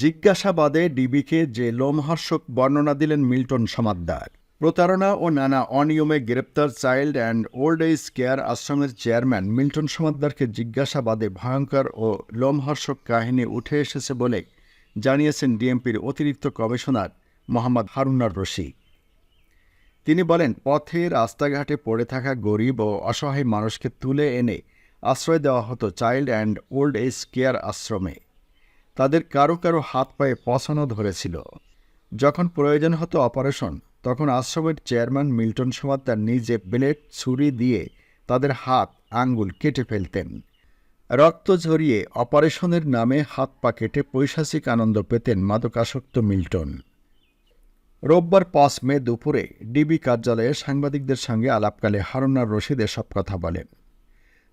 জিজ্ঞাসাবাদে ডিবিকে যে লোমহর্ষক বর্ণনা দিলেন মিল্টন সমাদ্দার। প্রতারণা ও নানা অনিয়মে গ্রেপ্তার child and old age care আশ্রমের চেয়ারম্যান মিল্টন সমাদ্দারকে জিজ্ঞাসাবাদে ভয়ঙ্কর ও লোমহর্ষক কাহিনী উঠে এসেছে বলে জানিয়েছেন ডিএমপির অতিরিক্ত কমিশনার মোহাম্মদ হারুনার রশিদ তিনি বলেন, পথে রাস্তাঘাটে পড়ে থাকা গরিব ও অসহায় মানুষকে তুলে এনে আশ্রয় দেওয়া হতো child and old age care আশ্রমে। তাদের কারও কারও হাত পায়ে পছানো ধরেছিল। যখন প্রয়োজন হতো অপারেশন, তখন আশ্রমের চেয়ারম্যান মিল্টন সমাদ্দার নিজে ব্লেড ছুরি দিয়ে তাদের হাত আঙ্গুল কেটে ফেলতেন। রক্ত ঝরিয়ে অপারেশনের নামে হাত পা কেটে পৈশাচিক আনন্দ পেতেন মাদকাসক্ত মিল্টন। রোববার পাঁচ মে দুপুরে ডিবি কার্যালয়ে সাংবাদিকদের সঙ্গে আলাপকালে হারুনার রশিদ এসব কথা বলেন।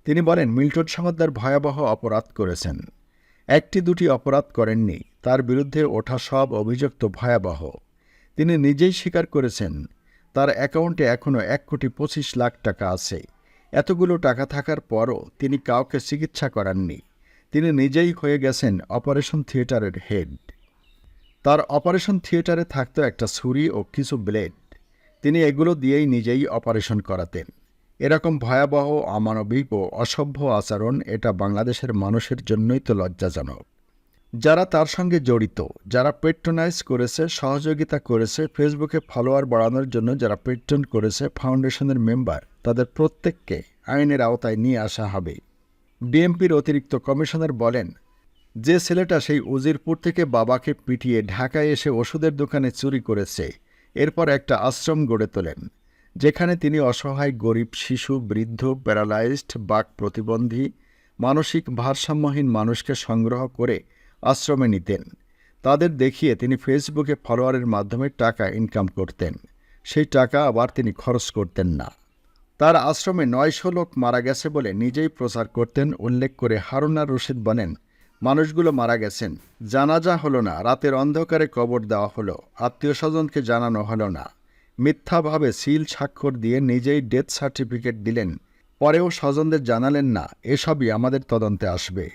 তিনি বলেন, মিল্টন সমাদ্দার ভয়াবহ অপরাধ করেছেন। একটি দুটি অপরাধ করেননি। তার বিরুদ্ধে ওঠা সব অভিযোগ তো ভয়াবহ। তিনি নিজেই স্বীকার করেছেন, তার অ্যাকাউন্টে এখনও এক কোটি পঁচিশ লাখ টাকা আছে। এতগুলো টাকা থাকার পরও তিনি কাউকে চিকিৎসা করাননি। তিনি নিজেই হয়ে গেছেন অপারেশন থিয়েটারের হেড। তার অপারেশন থিয়েটারে থাকত একটা ছুরি ও কিছু ব্লেড। তিনি এগুলো দিয়েই নিজেই অপারেশন করাতেন। এরকম ভয়াবহ, অমানবিক ও অসভ্য আচরণ এটা বাংলাদেশের মানুষের জন্যই তো লজ্জাজনক। যারা তার সঙ্গে জড়িত, যারা পেট্রোনাইজ করেছে, সহযোগিতা করেছে ফেসবুকে ফলোয়ার বাড়ানোর জন্য যারা পেট্রন করেছে ফাউন্ডেশনের মেম্বার তাদের প্রত্যেককে আইনের আওতায় নিয়ে আসা হবে। ডিএমপির অতিরিক্ত কমিশনার বলেন, যে ছেলেটা সেই উজিরপুর থেকে বাবাকে পিটিয়ে ঢাকায় এসে ওষুধের দোকানে চুরি করেছে, এরপর একটা আশ্রম গড়ে তোলেন। যেখানে তিনি অসহায়, গরিব শিশু, বৃদ্ধ, প্যারালাইজড, বাক প্রতিবন্ধী, মানসিক ভারসাম্যহীন মানুষকে সংগ্রহ করে আশ্রমে নিতেন। তাদের দেখিয়ে তিনি ফেসবুকে ফলোয়ারের মাধ্যমে টাকা ইনকাম করতেন। সেই টাকা আবার তিনি খরচ করতেন না। তার আশ্রমে নয়শো লোক মারা গেছে বলে নিজেই প্রচার করতেন, উল্লেখ করে হারুনার রশিদ বলেন, মানুষগুলো মারা গেছেন। জানাজা হলো না, রাতের অন্ধকারে কবর দেওয়া হলো। আত্মীয় স্বজনকে জানানো হলো না। মিথ্যাভাবে সিল স্বাক্ষর দিয়ে নিজেই ডেথ সার্টিফিকেট দিলেন। পরেও স্বজনদের জানালেন না, এসবই আমাদের তদন্তে আসবে।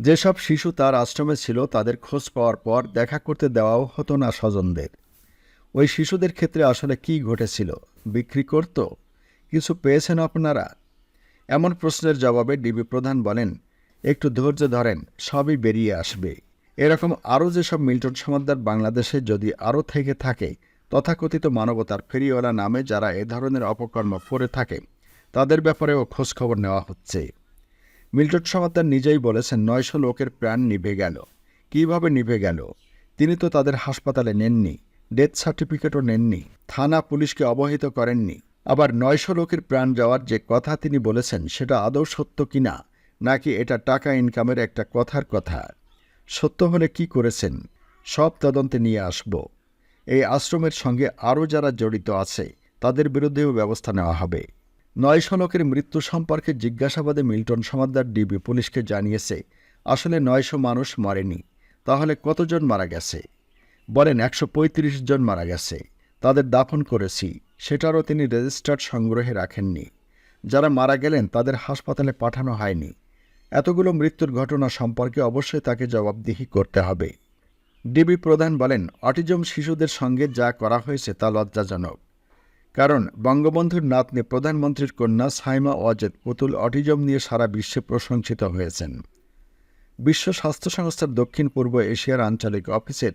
যেসব শিশু তার আশ্রমে ছিল, তাদের খোঁজ পাওয়ার পর দেখা করতে দেওয়াও হতো না স্বজনদের। ওই শিশুদের ক্ষেত্রে আসলে কি ঘটেছিল? বিক্রি করত? কিছু পেয়েছেন আপনারা? এমন প্রশ্নের জবাবে ডিবি প্রধান বলেন, একটু ধৈর্য ধরেন, সবই বেরিয়ে আসবে। এরকম আরও যেসব মিল্টন সমাদ্দার বাংলাদেশে যদি আরও থেকে থাকে তথাকথিত মানবতার ফেরিওয়ালা নামে যারা এ ধরনের অপকর্ম করে থাকে, তাদের ব্যাপারেও খোঁজখবর নেওয়া হচ্ছে। মিল্টন সমাদ্দার নিজেই বলেছেন, নয়শো লোকের প্রাণ নিভে গেল। কীভাবে নিভে গেল? তিনি তো তাদের হাসপাতালে নেননি, ডেথ সার্টিফিকেটও নেননি, থানা পুলিশকে অবহিত করেননি। আবার নয়শো লোকের প্রাণ যাওয়ার যে কথা তিনি বলেছেন, সেটা আদৌ সত্য কিনা, নাকি এটা টাকা ইনকামের একটা কথার কথা? সত্য হলে কি করেছেন? সব তদন্তে নিয়ে আসব। এই আশ্রমের সঙ্গে আরও যারা জড়িত আছে, তাদের বিরুদ্ধেও ব্যবস্থা নেওয়া হবে। নয়শো লোকের মৃত্যু সম্পর্কে জিজ্ঞাসাবাদে মিল্টন সমাদ্দার ডিবি পুলিশকে জানিয়েছে, আসলে নয়শো মানুষ মরেনি, তাহলে কতজন মারা গেছে? বলেন, একশো পঁয়ত্রিশ জন মারা গেছে। তাদের দাফন করেছি, সেটারও তিনি রেজিস্টার্ড সংগ্রহে রাখেননি। যারা মারা গেলেন, তাদের হাসপাতালে পাঠানো হয়নি। এতগুলো মৃত্যুর ঘটনা সম্পর্কে অবশ্যই তাকে জবাবদিহি করতে হবে। ডিবি প্রধান বলেন, অটিজম শিশুদের সঙ্গে যা করা হয়েছে তা লজ্জাজনক। কারণ, বঙ্গবন্ধুর নাতনি প্রধানমন্ত্রীর কন্যা সাইমা ওয়াজেদ পুতুল অটিজম নিয়ে সারা বিশ্বে প্রশংসিত হয়েছেন। বিশ্ব স্বাস্থ্য সংস্থার দক্ষিণ পূর্ব এশিয়ার আঞ্চলিক অফিসের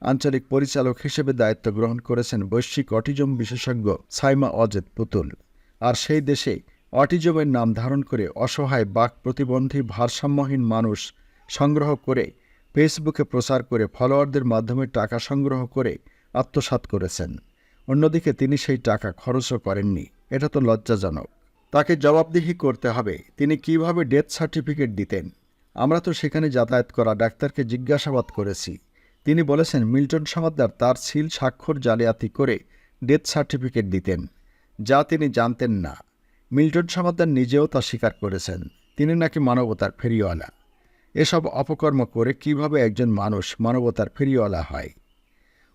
আঞ্চলিক পরিচালক হিসেবে দায়িত্ব গ্রহণ করেছেন বৈশ্বিক অটিজম বিশেষজ্ঞ সাইমা অজেদ পুতুল। আর সেই দেশে অটিজমের নাম ধারণ করে অসহায় বাক প্রতিবন্ধী ভারসাম্যহীন মানুষ সংগ্রহ করে ফেসবুকে প্রচার করে ফলোয়ারদের মাধ্যমে টাকা সংগ্রহ করে আত্মসাৎ করেছেন। অন্যদিকে তিনি সেই টাকা খরচও করেননি। এটা তো লজ্জাজনক। তাকে জবাবদিহি করতে হবে। তিনি কীভাবে ডেথ সার্টিফিকেট দিতেন? আমরা তো সেখানে যাতায়াত করা ডাক্তারকে জিজ্ঞাসাবাদ করেছি। তিনি বলেছেন, মিল্টন সমাদ্দার তার সিল স্বাক্ষর জালিয়াতি করে ডেথ সার্টিফিকেট দিতেন, যা তিনি জানতেন না। মিল্টন সমাদ্দার নিজেও তা স্বীকার করেছেন। তিনি নাকি মানবতার ফেরিওয়ালা। এসব অপকর্ম করে কীভাবে একজন মানুষ মানবতার ফেরিওয়ালা হয়?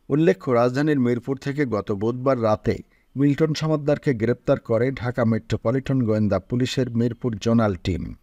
উল্লেখ্য, রাজধানীর মিরপুর থেকে গত বুধবার রাতে মিল্টন সমাদ্দারকে গ্রেপ্তার করে ঢাকা মেট্রোপলিটন গোয়েন্দা পুলিশের মিরপুর জোনাল টিম।